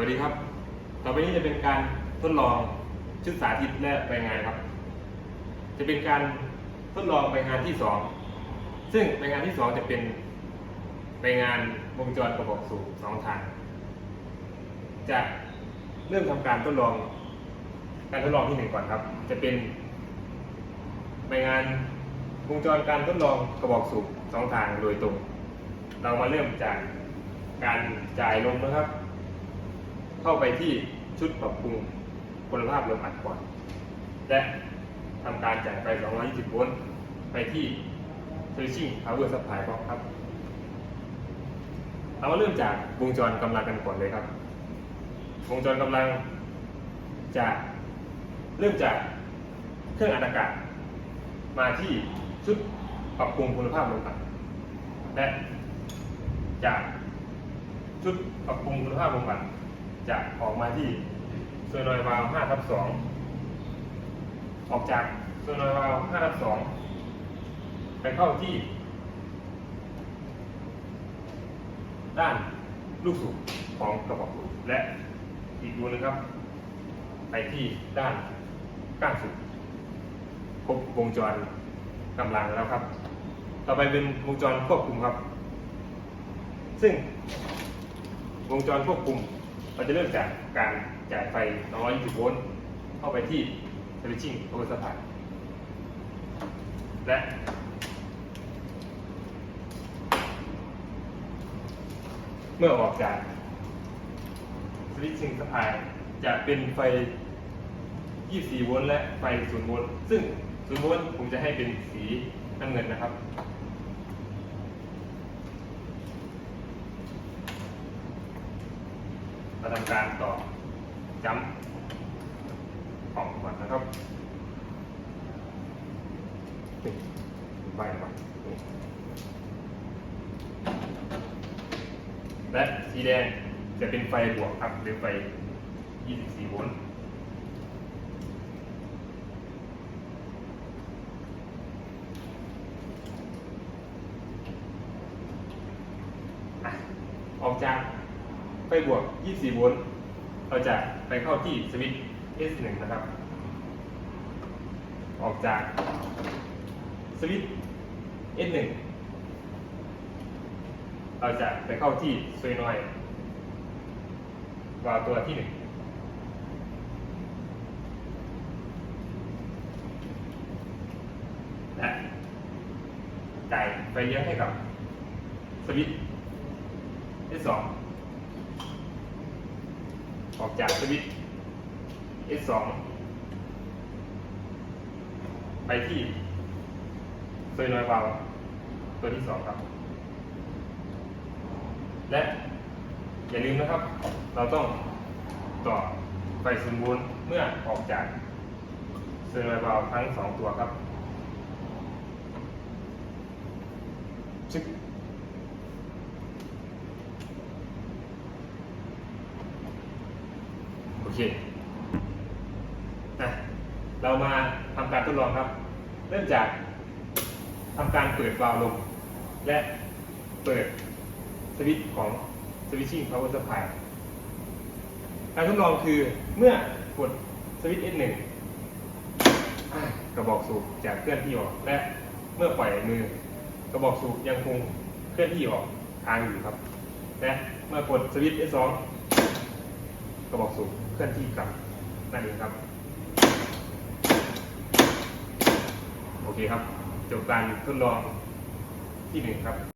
วัสดีครับ ต่อไปนี้จะเป็นการทดลองชุดสาธิตและไปงานครับ จะเป็นการทดลองไปงานที่สองซึ่งไปงานที่สองจะเป็นไปงานวงจรกระบอกสูบสองทาง จะเริ่มทำการทดลอง การทดลองที่หนึ่งก่อนครับ จะเป็นไปงานวงจรการทดลองกระบอกสูบสองทางโดยตรง เรามาเริ่มจากการจ่ายลมนะครับ เข้าไปที่ชุดปรับปรุงคุณภาพลมอัดก่อน และทำการจ่ายไฟ 220 โวลต์ไปที่ Switching Power Supply Box ครับ เรามาเริ่มจากวงจรกำลังกันก่อนเลยครับ วงจรกำลังจะเริ่มจากเครื่องอัดอากาศ มาที่ชุดปรับปรุงคุณภาพลมอัดและจากชุดปรับปรุงคุณภาพลมอัด จะออกมาที่โซนอยวาล์ว5ทับ2ออกจากโซนอยวาล์ว5ทับ2ไปเข้าที่ ด้านลูกสูบของกระบอกสูบและอีกดูนึงครับ ไปที่ด้านก้านสูบครบวงจรกำลังแล้วครับ ต่อไปเป็นวงจรควบคุมครับ ซึ่งวงจรควบคุม เราจะเริ่มจากการจ่ายไฟ 220 โวลต์ เข้าไปที่ switching power supply และเมื่อออกจาก switching supply จะเป็นไฟ 24 โวลต์และไฟ 0 โวลต์ ซึ่ง 0 โวลต์ผมจะให้เป็นสีน้ำเงินนะครับ มาทำการต่อจ้ำออกก่อนนะครับใบก่อนและสีแดงจะเป็นไฟบวกครับหรือไฟ 24 โวลต์ออกจาก ไฟบวก 24 โวลต์เราจะไปเข้าที่สวิตช์ S1 นะครับ ออกจากสวิตช์ S1 เราจะไปเข้าที่ซวยนอยวาตัวที่1และจ่ายไฟเลี้ยงให้กับสวิตช์ S2 อ ออกจากสวิตช์ S2 ไปที่โซยนอยวาลตัวที่2ครับ และอย่าลืมนะครับ เราต้องต่อไฟศูนย์โวลต์เมื่อออกจากโซยนอยวาลทั้ง2ตัวครับชึก โอ เคนะเรามาทำการทดลองครับ เริ่มจากทำการเปิดวาล์วลมและเปิดสวิตช์ของ switching power supply การทดลองคือเมื่อกดสวิตช์ S1 อะกระบอกสูบจะเคลื่อนที่ออก และเมื่อปล่อยมือกระบอกสูบยังคงเคลื่อนที่ออกทางอยู่ครับ และเมื่อกดสวิตช์ S2 กระบอกสูบ เคลื่อนที่กลับนั่นเองครับ โอเคครับ จบการทดลองที่หนึ่งครับ